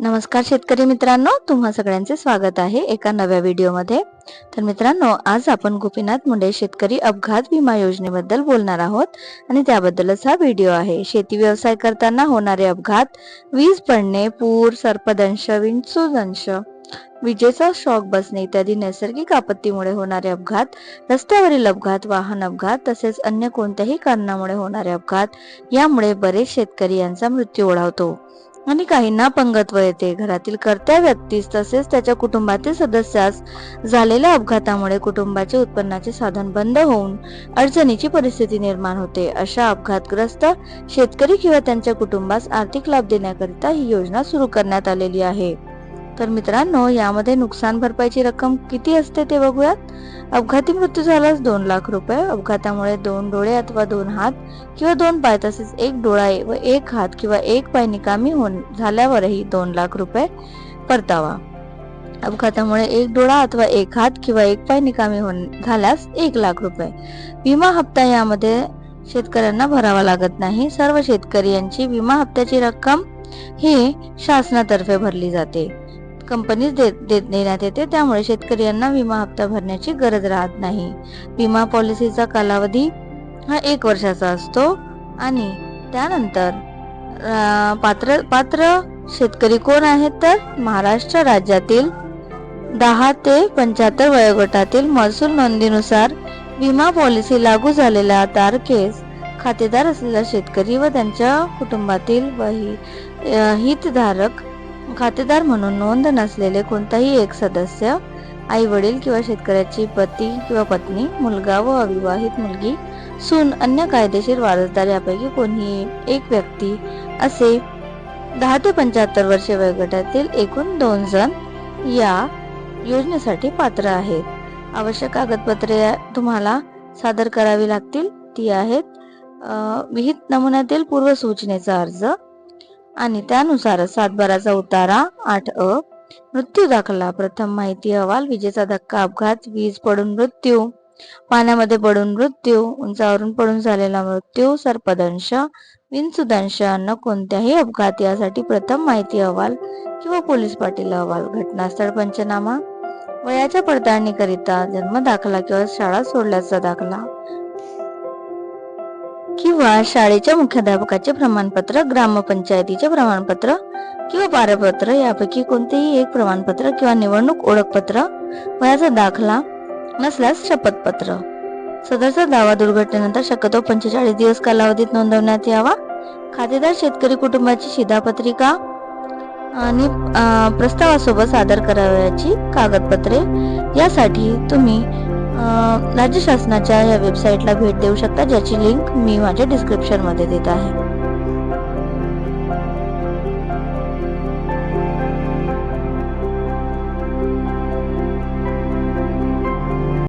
नमस्कार शेतकरी मित्रांनो तुम्हा सगळ्यांचे स्वागत आहे एका नव्या व्हिडिओमध्ये. तर मित्रांनो आज आपण गोपीनाथ मुंडे शेतकरी अपघात विमा योजनेबद्दल बोलणार आहोत आणि त्याबद्दलच हा व्हिडिओ आहे. शेती व्यवसाय करताना होणारे अपघात वीज पडणे पूर सर्पदंश विंचूदंश विजेचा शॉक बसणे इत्यादी नैसर्गिक आपत्तीमुळे होणारे अपघात रस्त्यावरील अपघात वाहन अपघात तसेच अन्य कोणत्याही कारणामुळे होणारे अपघात यामुळे बरेच शेतकरी यांचा मृत्यू ओढावतो. आणि काहींना पंगत्व येते घरातील कर्त्या व्यक्तीस तसेच त्याच्या कुटुंबातील सदस्यास झालेल्या अपघातामुळे कुटुंबाचे उत्पन्नाचे साधन बंद होऊन अडचणीची परिस्थिती निर्माण होते. अशा अपघातग्रस्त शेतकरी किंवा त्यांच्या कुटुंबास आर्थिक लाभ देण्याकरिता ही योजना सुरू करण्यात आलेली आहे. तर मित्रांनो यामध्ये नुकसान भरपाईची रक्कम किती असते ते बघूयात. अपघाती मृत्यू झाल्यास दोन लाख रुपये. अपघातामुळे दोन डोळे अथवा दोन हात किंवा दोन पाय तसेच एक डोळा व एक हात किंवा एक पाय निकामी होऊन झाल्यावरही दोन लाख रुपये परतावा. अपघातामुळे एक डोळा अथवा एक हात किंवा एक पाय निकामी होऊन झाल्यास एक लाख रुपये. विमा हप्ता यामध्ये शेतकऱ्यांना भरावा लागत नाही. सर्व शेतकरी यांची विमा हप्त्याची रक्कम ही शासनातर्फे भरली जाते. कंपनीच देत देत देण्यात येते. त्यामुळे शेतकऱ्यांना विमा हप्ता भरण्याची गरज राहत नाही. विमा पॉलिसीचा कालावधी हा एक वर्षाचा असतो आणि त्यानंतर पात्र पात्र शेतकरी कोण आहेत तर महाराष्ट्र राज्यातील दहा ते पंच्याहत्तर वयोगटातील महसूल नोंदीनुसार विमा पॉलिसी लागू झालेल्या तारखेस खातेदार असलेला शेतकरी व त्यांच्या कुटुंबातील वही हितधारक खातेदार म्हणून नोंद नसलेले कोणताही एक सदस्य आई वडील किंवा शेतकऱ्याची पती किंवा पत्नी मुलगा व अविवाहित मुलगी सून अन्य कायदेशीर वारसदार यापैकी कोणीही एक व्यक्ती असे दहा ते पंच्याहत्तर वर्षे वयोगटातील एकूण दोन जण या योजनेसाठी पात्र आहेत. आवश्यक कागदपत्रे तुम्हाला सादर करावी लागतील. ती आहेत विहित नमुन्यातील पूर्व सूचनेचा अर्ज आणि त्यानुसार सातबाराचा उतारा आठ अ. मृत्यू दाखला. प्रथम माहिती अहवाल विजेचा धक्का अपघात वीज पडून मृत्यू पाण्यामध्ये पडून मृत्यू उंचावरून पडून झालेला मृत्यू सर्पदंश विंचूदंश अन्न कोणत्याही अपघात यासाठी प्रथम माहिती अहवाल किंवा पोलीस पाटील अहवाल. घटनास्थळ पंचनामा. वयाच्या पडताळणीकरिता जन्म दाखला किंवा शाळा सोडल्याचा दाखला. किंवा शाळेच्या मुख्याध्यापकाचे प्रमाणपत्र ग्रामपंचायतीचे प्रमाणपत्र किंवा पारपत्र यापैकी कोणतेही एक प्रमाणपत्र किंवा निवडणूक ओळखपत्र वयाचा दाखला नसल्यास शपथपत्र. सदरचा दावा दुर्घटनेनंतर शक्यतो पंचेचाळीस दिवस कालावधीत नोंदवण्यात यावा. खातेदार शेतकरी कुटुंबाची शिधापत्रिका आणि प्रस्तावासोबत सादर करावयाची कागदपत्रे. यासाठी तुम्ही राज्य शासनाच्या या वेबसाईटला भेट देऊ शकता ज्याची लिंक मी माझ्या डिस्क्रिप्शनमध्ये देत आहे.